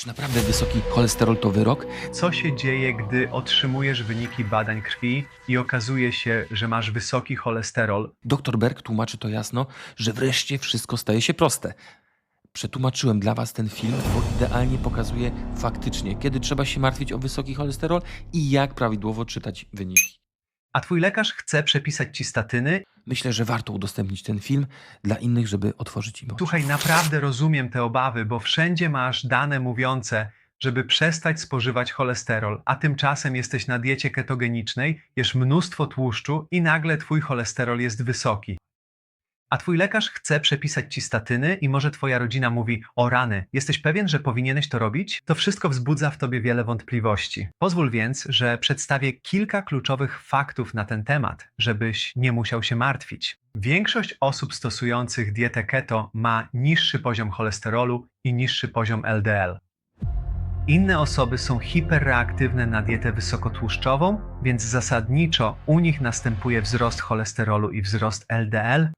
Czy naprawdę wysoki cholesterol to wyrok? Co się dzieje, gdy otrzymujesz wyniki badań krwi i okazuje się, że masz wysoki cholesterol? Dr Berg tłumaczy to jasno, że wreszcie wszystko staje się proste. Przetłumaczyłem dla Was ten film, bo idealnie pokazuje faktycznie, kiedy trzeba się martwić o wysoki cholesterol i jak prawidłowo czytać wyniki. A twój lekarz chce przepisać ci statyny? Myślę, że warto udostępnić ten film dla innych, żeby otworzyć im oczy. Słuchaj, naprawdę rozumiem te obawy, bo wszędzie masz dane mówiące, żeby przestać spożywać cholesterol, a tymczasem jesteś na diecie ketogenicznej, jesz mnóstwo tłuszczu i nagle twój cholesterol jest wysoki. A twój lekarz chce przepisać ci statyny i może twoja rodzina mówi: O rany, jesteś pewien, że powinieneś to robić? To wszystko wzbudza w tobie wiele wątpliwości. Pozwól więc, że przedstawię kilka kluczowych faktów na ten temat, żebyś nie musiał się martwić. Większość osób stosujących dietę keto ma niższy poziom cholesterolu i niższy poziom LDL. Inne osoby są hiperreaktywne na dietę wysokotłuszczową, więc zasadniczo u nich następuje wzrost cholesterolu i wzrost LDL,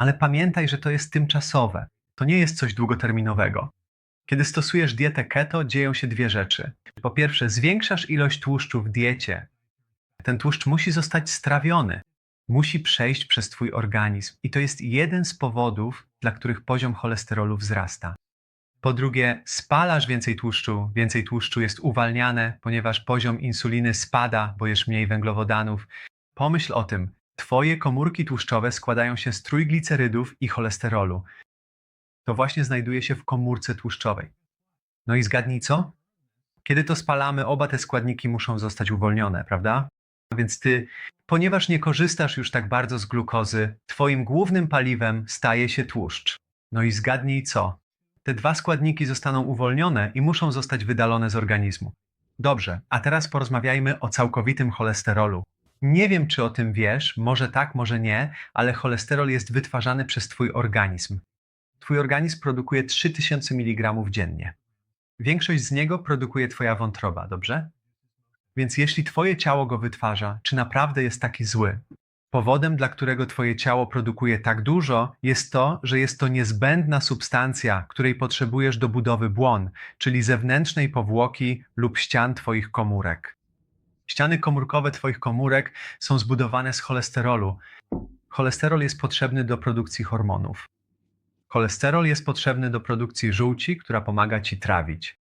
ale pamiętaj, że to jest tymczasowe. To nie jest coś długoterminowego. Kiedy stosujesz dietę keto, dzieją się dwie rzeczy. Po pierwsze, zwiększasz ilość tłuszczu w diecie. Ten tłuszcz musi zostać strawiony, musi przejść przez Twój organizm, i to jest jeden z powodów, dla których poziom cholesterolu wzrasta. Po drugie, spalasz więcej tłuszczu, więcej tłuszczu jest uwalniane, ponieważ poziom insuliny spada, bo jesz mniej węglowodanów. Pomyśl o tym, Twoje komórki tłuszczowe składają się z trójglicerydów i cholesterolu. To właśnie znajduje się w komórce tłuszczowej. No i zgadnij co? Kiedy to spalamy, oba te składniki muszą zostać uwolnione, prawda? Więc ty, ponieważ nie korzystasz już tak bardzo z glukozy, twoim głównym paliwem staje się tłuszcz. No i zgadnij co? Te dwa składniki zostaną uwolnione i muszą zostać wydalone z organizmu. Dobrze, a teraz porozmawiajmy o całkowitym cholesterolu. Nie wiem, czy o tym wiesz, może tak, może nie, ale cholesterol jest wytwarzany przez Twój organizm. Twój organizm produkuje 3000 mg dziennie. Większość z niego produkuje Twoja wątroba, dobrze? Więc jeśli Twoje ciało go wytwarza, czy naprawdę jest taki zły? Powodem, dla którego Twoje ciało produkuje tak dużo, jest to, że jest to niezbędna substancja, której potrzebujesz do budowy błon, czyli zewnętrznej powłoki lub ścian Twoich komórek. Ściany komórkowe Twoich komórek są zbudowane z cholesterolu. Cholesterol jest potrzebny do produkcji hormonów. Cholesterol jest potrzebny do produkcji żółci, która pomaga Ci trawić.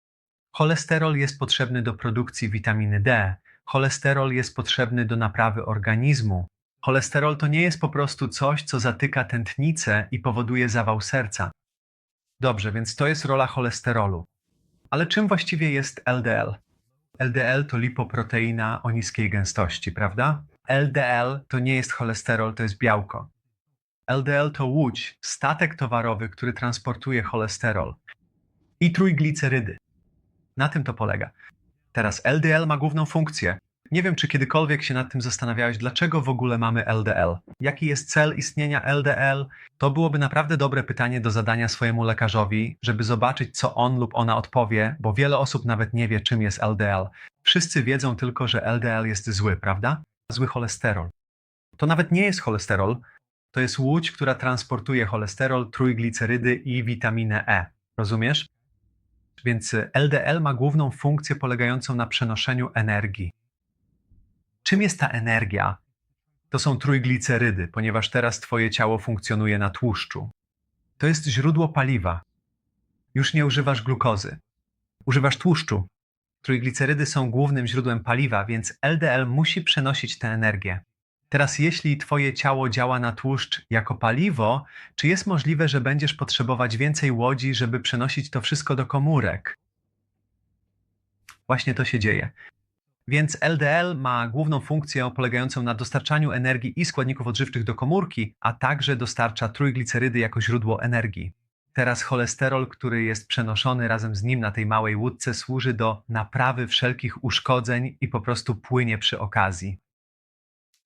Cholesterol jest potrzebny do produkcji witaminy D. Cholesterol jest potrzebny do naprawy organizmu. Cholesterol to nie jest po prostu coś, co zatyka tętnicę i powoduje zawał serca. Dobrze, więc to jest rola cholesterolu. Ale czym właściwie jest LDL? LDL to lipoproteina o niskiej gęstości, prawda? LDL to nie jest cholesterol, to jest białko. LDL to łódź, statek towarowy, który transportuje cholesterol i trójglicerydy. Na tym to polega. Teraz LDL ma główną funkcję. Nie wiem, czy kiedykolwiek się nad tym zastanawiałeś, dlaczego w ogóle mamy LDL. Jaki jest cel istnienia LDL? To byłoby naprawdę dobre pytanie do zadania swojemu lekarzowi, żeby zobaczyć, co on lub ona odpowie, bo wiele osób nawet nie wie, czym jest LDL. Wszyscy wiedzą tylko, że LDL jest zły, prawda? Zły cholesterol. To nawet nie jest cholesterol, to jest łódź, która transportuje cholesterol, trójglicerydy i witaminę E. Rozumiesz? Więc LDL ma główną funkcję polegającą na przenoszeniu energii. Czym jest ta energia? To są trójglicerydy, ponieważ teraz Twoje ciało funkcjonuje na tłuszczu. To jest źródło paliwa. Już nie używasz glukozy. Używasz tłuszczu. Trójglicerydy są głównym źródłem paliwa, więc LDL musi przenosić tę energię. Teraz, jeśli Twoje ciało działa na tłuszcz jako paliwo, czy jest możliwe, że będziesz potrzebować więcej łodzi, żeby przenosić to wszystko do komórek? Właśnie to się dzieje. Więc LDL ma główną funkcję polegającą na dostarczaniu energii i składników odżywczych do komórki, a także dostarcza trójglicerydy jako źródło energii. Teraz cholesterol, który jest przenoszony razem z nim na tej małej łódce, służy do naprawy wszelkich uszkodzeń i po prostu płynie przy okazji.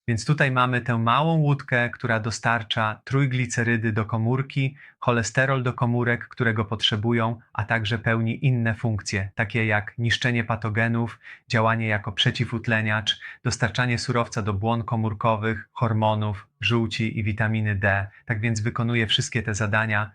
Więc tutaj mamy tę małą łódkę, która dostarcza trójglicerydy do komórki, cholesterol do komórek, którego potrzebują, a także pełni inne funkcje, takie jak niszczenie patogenów, działanie jako przeciwutleniacz, dostarczanie surowca do błon komórkowych, hormonów, żółci i witaminy D. Tak więc wykonuje wszystkie te zadania.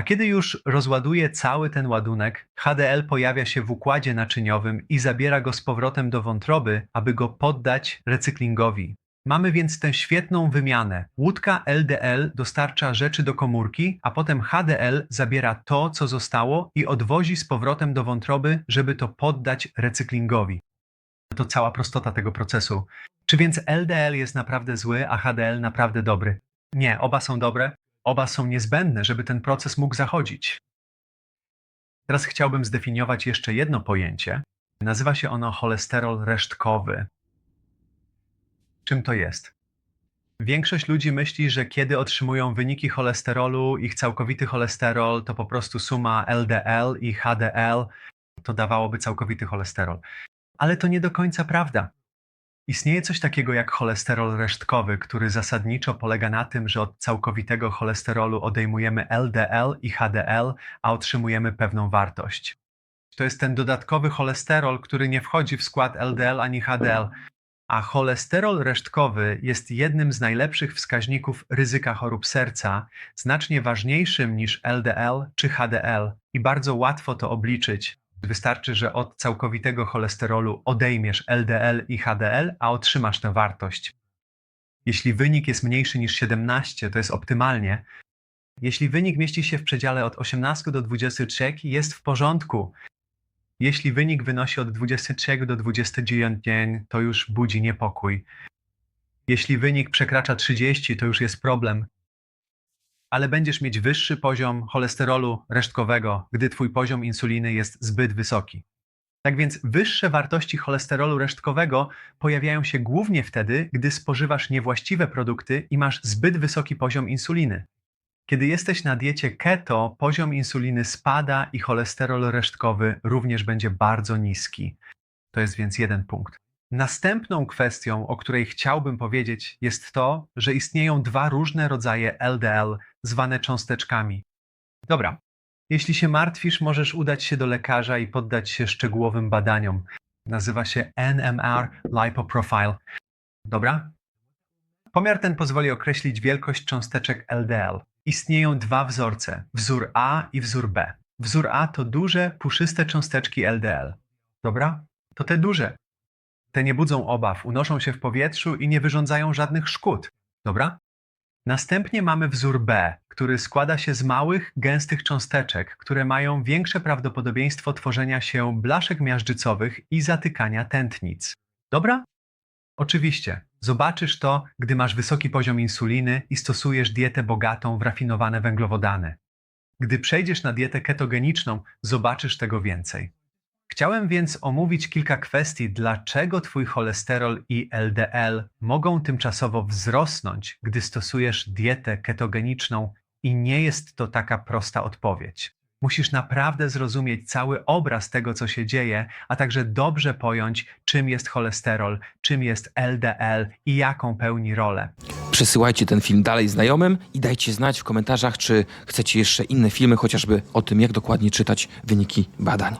A kiedy już rozładuje cały ten ładunek, HDL pojawia się w układzie naczyniowym i zabiera go z powrotem do wątroby, aby go poddać recyklingowi. Mamy więc tę świetną wymianę. Łódka LDL dostarcza rzeczy do komórki, a potem HDL zabiera to, co zostało i odwozi z powrotem do wątroby, żeby to poddać recyklingowi. To cała prostota tego procesu. Czy więc LDL jest naprawdę zły, a HDL naprawdę dobry? Nie, oba są dobre, oba są niezbędne, żeby ten proces mógł zachodzić. Teraz chciałbym zdefiniować jeszcze jedno pojęcie. Nazywa się ono cholesterol resztkowy. Czym to jest? Większość ludzi myśli, że kiedy otrzymują wyniki cholesterolu, ich całkowity cholesterol to po prostu suma LDL i HDL, to dawałoby całkowity cholesterol. Ale to nie do końca prawda. Istnieje coś takiego jak cholesterol resztkowy, który zasadniczo polega na tym, że od całkowitego cholesterolu odejmujemy LDL i HDL, a otrzymujemy pewną wartość. To jest ten dodatkowy cholesterol, który nie wchodzi w skład LDL ani HDL, a cholesterol resztkowy jest jednym z najlepszych wskaźników ryzyka chorób serca, znacznie ważniejszym niż LDL czy HDL i bardzo łatwo to obliczyć. Wystarczy, że od całkowitego cholesterolu odejmiesz LDL i HDL, a otrzymasz tę wartość. Jeśli wynik jest mniejszy niż 17, to jest optymalnie. Jeśli wynik mieści się w przedziale od 18 do 23, jest w porządku. Jeśli wynik wynosi od 23 do 29, to już budzi niepokój. Jeśli wynik przekracza 30, to już jest problem. Ale będziesz mieć wyższy poziom cholesterolu resztkowego, gdy twój poziom insuliny jest zbyt wysoki. Tak więc wyższe wartości cholesterolu resztkowego pojawiają się głównie wtedy, gdy spożywasz niewłaściwe produkty i masz zbyt wysoki poziom insuliny. Kiedy jesteś na diecie keto, poziom insuliny spada i cholesterol resztkowy również będzie bardzo niski. To jest więc jeden punkt. Następną kwestią, o której chciałbym powiedzieć, jest to, że istnieją dwa różne rodzaje LDL, zwane cząsteczkami. Dobra, jeśli się martwisz, możesz udać się do lekarza i poddać się szczegółowym badaniom. Nazywa się NMR Lipoprofile. Dobra? Pomiar ten pozwoli określić wielkość cząsteczek LDL. Istnieją dwa wzorce, wzór A i wzór B. Wzór A to duże, puszyste cząsteczki LDL. Dobra? To te duże. Te nie budzą obaw, unoszą się w powietrzu i nie wyrządzają żadnych szkód. Dobra? Następnie mamy wzór B, który składa się z małych, gęstych cząsteczek, które mają większe prawdopodobieństwo tworzenia się blaszek miażdżycowych i zatykania tętnic. Dobra? Oczywiście, zobaczysz to, gdy masz wysoki poziom insuliny i stosujesz dietę bogatą w rafinowane węglowodany. Gdy przejdziesz na dietę ketogeniczną, zobaczysz tego więcej. Chciałem więc omówić kilka kwestii, dlaczego Twój cholesterol i LDL mogą tymczasowo wzrosnąć, gdy stosujesz dietę ketogeniczną i nie jest to taka prosta odpowiedź. Musisz naprawdę zrozumieć cały obraz tego, co się dzieje, a także dobrze pojąć, czym jest cholesterol, czym jest LDL i jaką pełni rolę. Przesyłajcie ten film dalej znajomym i dajcie znać w komentarzach, czy chcecie jeszcze inne filmy, chociażby o tym, jak dokładnie czytać wyniki badań.